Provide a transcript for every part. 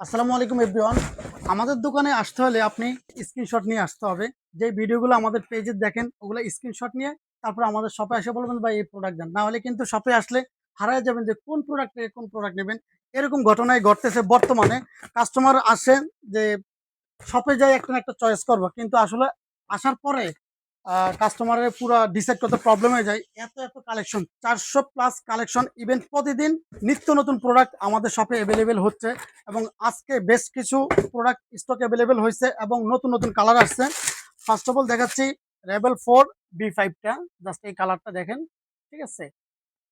আসসালামু আলাইকুম এভরিওয়ান আমাদের দোকানে আসতে হলে আপনি স্ক্রিনশট নিয়ে আসতে হবে। যে ভিডিওগুলো আমাদের পেজে দেখেন, ওগুলো স্ক্রিনশট নিয়ে তারপর আমাদের শপে এসে বলবেন, ভাই, এই প্রোডাক্ট দেন। না হলে কিন্তু শপে আসলে হারায় যাবেন যে কোন প্রোডাক্ট থেকে কোন প্রোডাক্ট নেবেন। এরকম ঘটনায় ঘটতেছে বর্তমানে। কাস্টমার আসেন যে শপে যাই একটা একটা চয়েস করব, কিন্তু আসলে আসার পরে কাস্টমারের পুরো ডিসাইড করতে প্রবলেম হয়ে যায়। এত এত কালেকশন চারশো প্লাস কালেকশন ইভেন প্রতিদিন নিত্য নতুন প্রোডাক্ট আমাদের শপে অ্যাভেলেবেল হচ্ছে এবং আজকে বেশ কিছু প্রোডাক্ট স্টক অ্যাভেলেবেল হয়েছে এবং নতুন নতুন কালার আসছে। ফার্স্ট অফ অল দেখাচ্ছি রেবেল ফোর বি ফাইভটা জাস্ট এই কালারটা দেখেন, ঠিক আছে?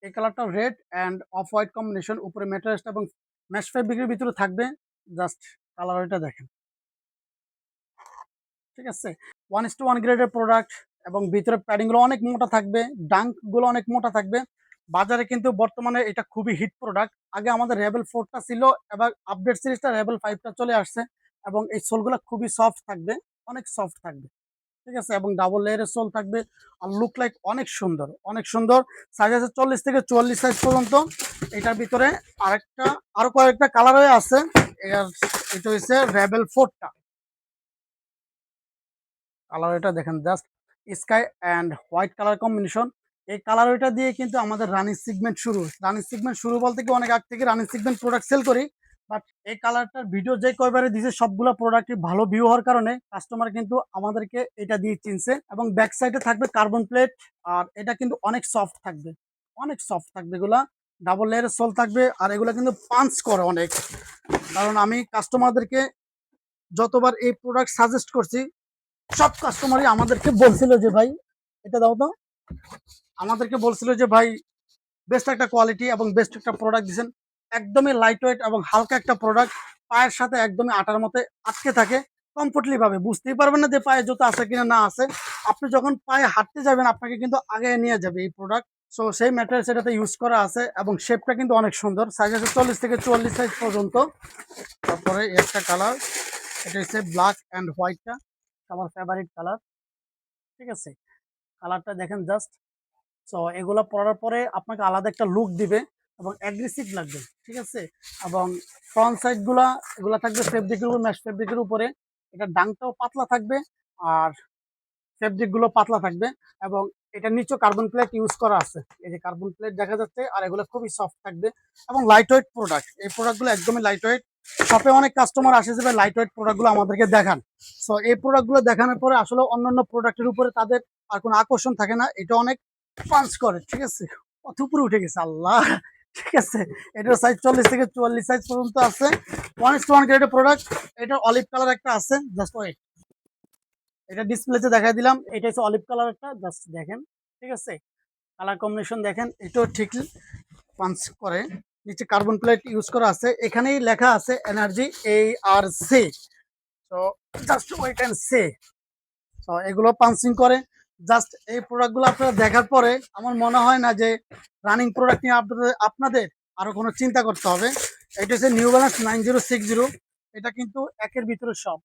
এই কালারটা red and off white combination উপরে মেটারিস্ট এবং ম্যাশ ফেব্রিকের ভিতরে থাকবে। জাস্ট কালার দেখেন। ঠিক আছে? ওয়ান ইস টু ওয়ান গ্রেডের প্রোডাক্ট এবং ভিতরে প্যাডিংগুলো অনেক মোটা থাকবে ডাঙ্কগুলো অনেক মোটা থাকবে। বাজারে কিন্তু বর্তমানে এটা খুবই হিট প্রোডাক্ট আগে আমাদের রেবেল ফোরটা ছিল, এবার আপডেট সিরিজটা রেবেল ফাইভটা চলে আসছে এবং এই সোলগুলো খুবই সফট থাকবে, অনেক সফট থাকবে। ঠিক আছে? এবং ডাবল লেয়ারের সোল থাকবে আর লুক লাইক অনেক সুন্দর অনেক সুন্দর। সাইজ আছে চল্লিশ থেকে চুয়াল্লিশ সাইজ পর্যন্ত। এটার ভিতরে আরেকটা, আরও কয়েকটা কালার আছে। এটা হচ্ছে রেবেল ফোরটা কালার এটা দেখেন just sky and white colour combination এই কালার ওইটা দিয়ে কিন্তু আমাদের রানিং সিগমেন্ট শুরু। রানিং সিগমেন্ট শুরু বলতে কি অনেক আগ থেকে রানিং সিগমেন্ট প্রোডাক্ট সেল করি বাট এই কালারটার ভিডিও যে কয়বারে দিয়েছে সবগুলো প্রোডাক্টই ভালো ভিউ হওয়ার কারণে কাস্টমার কিন্তু আমাদেরকে এটা দিয়ে চিনছে এবং ব্যাক সাইডে থাকবে কার্বন প্লেট আর এটা কিন্তু অনেক সফট থাকবে। অনেক সফট থাকবে এগুলা ডাবল লেয়ারের সোল থাকবে আর এগুলো কিন্তু পাঞ্চ করে অনেক। কারণ আমি কাস্টমারদেরকে যতবার এই প্রোডাক্ট সাজেস্ট করছি সব কাস্টমারই আমাদেরকে বলছিল যে, ভাই, এটা দাও তো। আমাদেরকে বলছিল যে, ভাই বেস্ট একটা কোয়ালিটি এবং বেস্ট একটা প্রোডাক্ট দিয়েছেন একদমই লাইট ওয়েট এবং হালকা একটা প্রোডাক্ট পায়ের সাথে একদমই আটার মতো আটকে থাকে। কমফোর্টলি ভাবে। বুঝতেই পারবেন না যে, পায়ে জুতো আছে কিনা না আছে। আপনি যখন পায়ে হাঁটতে যাবেন, আপনাকে কিন্তু আগে নিয়ে যাবে এই প্রোডাক্ট সো সেই ম্যাটেরিয়ালস এটাতে ইউজ করা আছে এবং শেপটা কিন্তু অনেক সুন্দর। সাইজ আছে চল্লিশ থেকে চুয়াল্লিশ সাইজ পর্যন্ত। তারপরে একটা কালার এটা হচ্ছে ব্ল্যাক অ্যান্ড হোয়াইটটা আমার ফেভারিট কালার ঠিক আছে? কালারটা দেখেন জাস্ট সো এগুলো পরার পরে আপনাকে আলাদা একটা লুক দিবে এবং অ্যাগ্রেসিভ লাগবে, ঠিক আছে? এবং ফ্রন্ট সাইডগুলা এগুলো থাকবে ফেব্রিকের উপর ম্যাশ ফেব্রিকের উপরে। এটা ডাংটাও পাতলা থাকবে আর ফেব্রিকগুলো পাতলা থাকবে এবং এটা নিচেও কার্বন প্লেট ইউজ করা আছে। এই যে কার্বন প্লেট দেখা যাচ্ছে আর এগুলো খুবই সফট থাকবে এবং লাইট ওয়েট প্রোডাক্ট এই প্রোডাক্টগুলো একদমই লাইট ওয়েট শপে অনেক কাস্টমার আসে যে লাইট ওয়েট প্রোডাক্টগুলো আমাদেরকে দেখান। সো এই প্রোডাক্টগুলো দেখানোর পরে আসলে অন্যান্য প্রোডাক্টের উপরে তাদের আর কোনো আকর্ষণ থাকে না। এটা অনেক পাঞ্চ করে, ঠিক আছে? কত উপরে উঠে গেছে, আল্লাহ! ঠিক আছে? এটার সাইজ চল্লিশ থেকে চুয়াল্লিশ সাইজ পর্যন্ত আছে। ওয়ান ইস ওয়ান গ্রেডের প্রোডাক্ট এটা অলিভ কালার একটা আছে জাস্ট ওয়েট এটা ডিসপ্লেতে দেখাই দিলাম। এটা হচ্ছে অলিভ কালার একটা জাস্ট দেখেন। ঠিক আছে? কালার কম্বিনেশন দেখেন। এটাও ঠিক পাঞ্চ করে। নিচে কার্বন প্লেট ইউজ করা আছে। এখানেই লেখা আছে এনার্জি এ আর সি তো জাস্ট ওয়েট অ্যান্ড সে তো এগুলো পাঞ্চিং করে। জাস্ট এই প্রোডাক্টগুলো আপনারা দেখার পরে আমার মনে হয় না যে রানিং প্রোডাক্ট নিয়ে আপনাদের আপনাদের আরও কোনো চিন্তা করতে হবে। এটা হচ্ছে New Balance nine zero six zero এটা কিন্তু একের ভিতরে সব।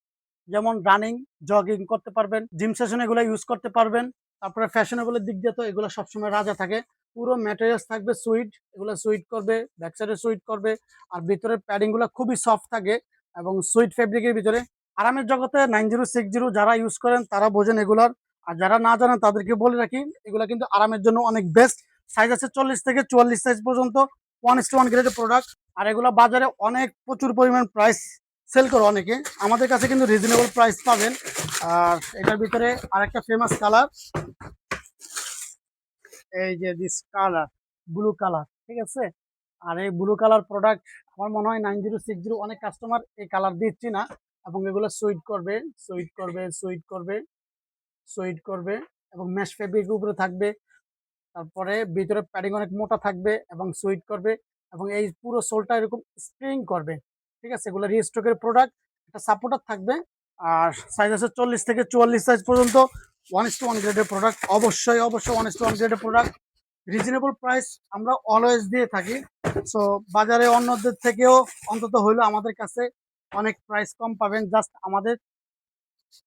যেমন রানিং জগিং করতে পারবেন জিম সেশন এগুলো ইউজ করতে পারবেন। তারপরে ফ্যাশনেবলের দিক দিয়ে তো এগুলো সবসময় রাজা থাকে। পুরো ম্যাটেরিয়ালস থাকবে সুইট এগুলো সুইট করবে ব্যাক সাইডে সুইট করবে, আর ভিতরের প্যাডিংগুলো খুবই সফট থাকে এবং সুইট ফেব্রিকের ভিতরে আরামের জগতে নাইন জিরো সিক্স জিরো যারা ইউজ করেন তারা বোঝেন এগুলার। আর যারা না জানেন তাদেরকে বলে রাখি, এগুলো কিন্তু আরামের জন্য অনেক বেস্ট সাইজ আছে চল্লিশ থেকে চুয়াল্লিশ সাইজ পর্যন্ত ওয়ান ইস ওয়ান গ্রেডের প্রোডাক্ট আর এগুলো বাজারে অনেক প্রচুর পরিমাণ প্রাইস সেল করে অনেকে। আমাদের কাছে কিন্তু রিজনেবল প্রাইস পাবেন। আর এটার ভিতরে আরেকটা ফেমাস কালার এই যে দিস কালার ব্লু কালার ঠিক আছে? আর এই ব্লু কালার প্রোডাক্ট আমার মনে হয় নাইন জিরো সিক্স জিরো অনেক কাস্টমার এই কালার দিচ্ছি না এবং এগুলো সুইট করবে সুইট করবে সুইট করবে সুইট করবে এবং ম্যাশ ফেব্রিক উপরে থাকবে। তারপরে ভিতরে প্যাডিং অনেক মোটা থাকবে এবং সুইট করবে এবং এই পুরো সোলটা এরকম স্প্রিং করবে, ঠিক আছে? এগুলো রিস্টকের প্রোডাক্ট একটা সাপোর্টার থাকবে। আর সাইজ আছে চল্লিশ থেকে চুয়াল্লিশ সাইজ পর্যন্ত ওয়ান ইস টু ওয়ান গ্রেডের প্রোডাক্ট অবশ্যই অবশ্যই ওয়ান ইস টু ওয়ান গ্রেডের প্রোডাক্ট রিজনেবল প্রাইস আমরা অলওয়েজ দিয়ে থাকি। সো বাজারে অন্যদের থেকেও অন্তত হইলেও আমাদের কাছে অনেক প্রাইস কম পাবেন। জাস্ট আমাদের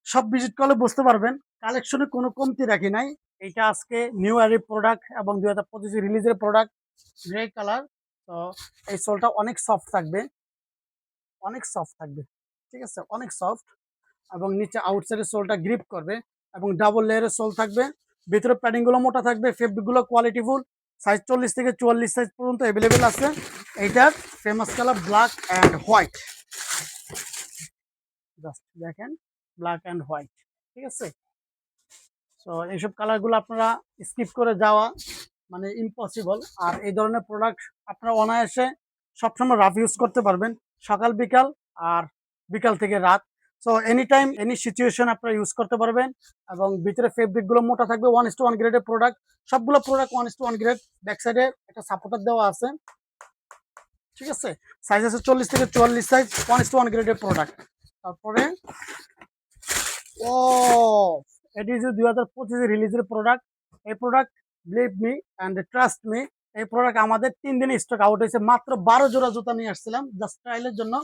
সব ভিজিট করলে বুঝতে পারবেন। কালেকশনে কোনো কমতি রাখি নাই। এটা আজকে নিউ ইয়ারের প্রোডাক্ট এবং দুই হাজার পঁচিশে রিলিজের প্রোডাক্ট গ্রে কালার তো এই সোলটা অনেক সফট থাকবে। অনেক সফট থাকবে। ঠিক আছে? অনেক সফট এবং নিচে আউটসাইডের সোলটা গ্রিপ করবে। এবং ডাবল লেয়ারের সোল থাকবে। ভিতরে প্যাডিংগুলো মোটা থাকবে ফেব্রিকগুলো কোয়ালিটিফুল সাইজ চল্লিশ থেকে চুয়াল্লিশ সাইজ পর্যন্ত অ্যাভেলেবেল আছে। এইটার famous colour black and white just দেখেন ব্ল্যাক অ্যান্ড হোয়াইট ঠিক আছে? তো এইসব কালারগুলো আপনারা স্কিপ করে যাওয়া মানে ইম্পসিবল আর এই ধরনের প্রোডাক্ট আপনারা অনায়াসে সবসময় রাফ ইউজ করতে পারবেন। সকাল, বিকাল আর বিকাল থেকে রাত। So any time any situation আপনারা ইউজ করতে পারবেন এবং ভিতরে ফেব্রিকগুলো মোটা থাকবে ওয়ান ইস টু ওয়ান গ্রেডের প্রোডাক্ট সবগুলো product one is to one grade back সাইডে একটা সাপোর্টার দেওয়া আছে। ঠিক আছে? সাইজ আছে চল্লিশ থেকে চুয়াল্লিশ size one is to one গ্রেডের প্রোডাক্ট তারপরে ও এটি হচ্ছে দুই হাজার পঁচিশে রিলিজের প্রোডাক্ট এই product believe me and trust me এই প্রোডাক্ট আমাদের তিন দিনে স্টক আউট হয়েছে। মাত্র বারো জোড়া জুতা নিয়ে আসছিলাম জাস্ট ট্রাইলের জন্য।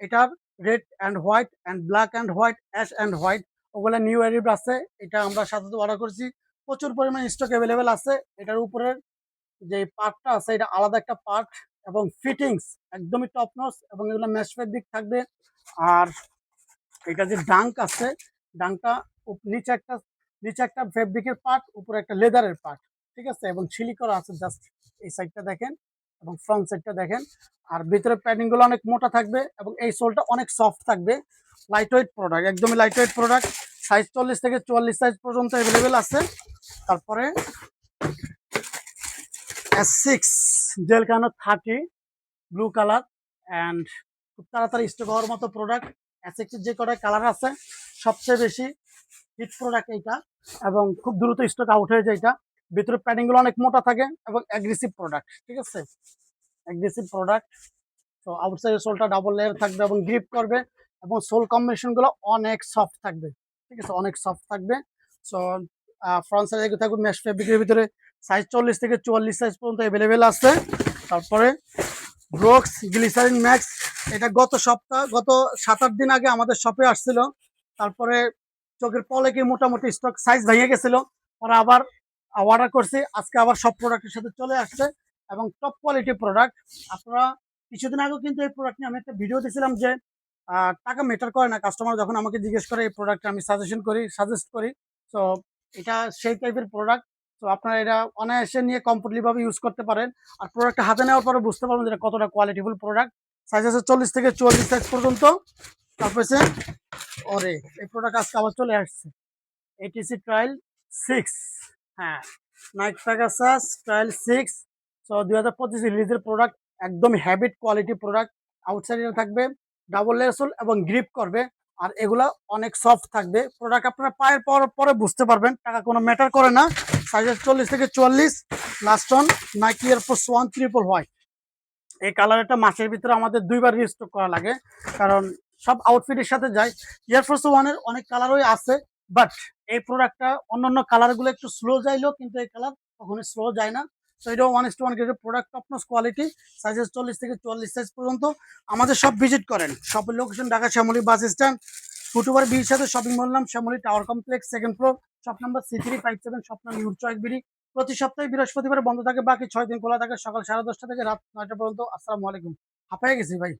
এটার red and white and black and white ash and white ওগুলো নিউ অ্যারিভ আছে, এটা আমরা সাথে অর্ডার করছি। প্রচুর পরিমাণে স্টক অ্যাভেলেবেল আছে, এটার উপরের যে পার্টটা আছে, এটা আলাদা একটা পার্ট এবং ফিটিংস একদমই টপ নস এবং এগুলো ম্যাশ ফেব্রিক থাকবে। আর এটা যে ডাঙ্ক আছে ডাঙ্কটা নিচে একটা নিচে একটা ফেব্রিকের পার্ট উপরে একটা লেদারের পার্ট ঠিক আছে? এবং ছিলি করা আছে জাস্ট এই সাইডটা দেখেন। এবং ফ্রন্ট সাইডটা দেখেন। আর ভিতরে প্যাডিংগুলো অনেক মোটা থাকবে এবং এই সোলটা অনেক সফট থাকবে। লাইট ওয়েট প্রোডাক্ট একদমই লাইট ওয়েট প্রোডাক্ট সাইজ চল্লিশ থেকে চুয়াল্লিশ সাইজ পর্যন্ত অ্যাভেলেবেল আছে। তারপরে S six gel Kayano thirty blue colour and খুব তাড়াতাড়ি স্টক হওয়ার মতো প্রোডাক্ট এস সিক্সের যে কটা কালার আছে, সবচেয়ে বেশি হিট প্রোডাক্ট এইটা এবং খুব দ্রুত স্টক আউট হয়ে যায় এটা। ভিতরে প্যাডিংগুলো অনেক মোটা থাকে এবং অ্যাগ্রেসিভ প্রোডাক্ট ঠিক আছে? অ্যাগ্রেসিভ প্রোডাক্ট তো আউটসাইড সোলটা ডাবল লেয়ার থাকবে এবং গ্রিপ করবে এবং সোল কম্বিনেশনগুলো অনেক সফট থাকবে, ঠিক আছে? অনেক সফট থাকবে। সো ফ্রন্ট সাইডে থাকবে মেশ ফেব্রিকের ভিতরে সাইজ চল্লিশ থেকে চুয়াল্লিশ সাইজ পর্যন্ত অ্যাভেলেবেল আছে। তারপরে ব্রোক্স গ্লিসারিন ম্যাক্স এটা গত সপ্তাহ, গত সাত আট দিন আগে আমাদের শপে আসছিল। তারপরে চোখের পলেকে মোটামুটি স্টক সাইজ ভেঙে গেছিল। পরে আবার অর্ডার করছি। আজকে আবার সব প্রোডাক্টের সাথে চলে আসছে এবং টপ কোয়ালিটি প্রোডাক্ট আপনারা কিছুদিন আগেও কিন্তু এই প্রোডাক্ট নিয়ে আমি একটা ভিডিও দিয়েছিলাম যে টাকা মেটার করে না। কাস্টমার যখন আমাকে জিজ্ঞেস করে, এই প্রোডাক্ট আমি সাজেশন করি সাজেস্ট করি। তো এটা সেই টাইপের প্রোডাক্ট তো আপনারা এটা অনায়াসে নিয়ে কমফোর্টলি ভাবে ইউজ করতে পারেন। আর প্রোডাক্টটা হাতে নেওয়ার পরে বুঝতে পারবেন এটা কতটা কোয়ালিটিফুল প্রোডাক্ট সাইজ আছে চল্লিশ থেকে চুয়াল্লিশ সাইজ পর্যন্ত। তারপর ওরে, এই প্রোডাক্ট আজকে আবার চলে আসছে। এটিসি ট্রায়াল সিক্স হ্যাঁ night Pegasus trial six so দুই হাজার পঁচিশ রিলিজের প্রোডাক্ট একদম হ্যাবিট কোয়ালিটি প্রোডাক্ট আউটসাইডে থাকবে ডাবল লেসল এবং গ্রিপ করবে, আর এগুলা অনেক সফট থাকবে। প্রোডাক্ট আপনারা পায়ের পর, পরে বুঝতে পারবেন, টাকা কোনো ম্যাটার করে না। সাইজের চল্লিশ থেকে চুয়াল্লিশ last on Nike Air Force one triple white এই কালারটা মাসের ভিতরে আমাদের দুইবার রিস্টক করা লাগে, কারণ সব আউটফিটের সাথে যায়। এয়ারফোর্স ওয়ানের অনেক কালারই আছে বাট এই প্রোডাক্টটা অন্যান্য কালারগুলো একটু স্লো যাইলেও কিন্তু এই কালার কখনো স্লো যায় না। তো এটা ওয়ান ইস টু ওয়ান গ্রেডের product top notch quality sizes চল্লিশ থেকে চল্লিশ সাইজ পর্যন্ত। আমাদের সব ভিজিট করেন। শপের location Dhaka Shyamoli bus stand foot over bridge সাথে শপিং মল নাম, Shyamoli tower complex second floor shop number C three five seven স্বপ্ন নিউজ চয়েকবিড়ি প্রতি সপ্তাহে বৃহস্পতিবার বন্ধ থাকে, বাকি ছয় দিন খোলা থাকে, সকাল সাড়ে দশটা থেকে রাত নয়টা পর্যন্ত। আসসালামু আলাইকুম। হাঁপাই গেছি ভাই।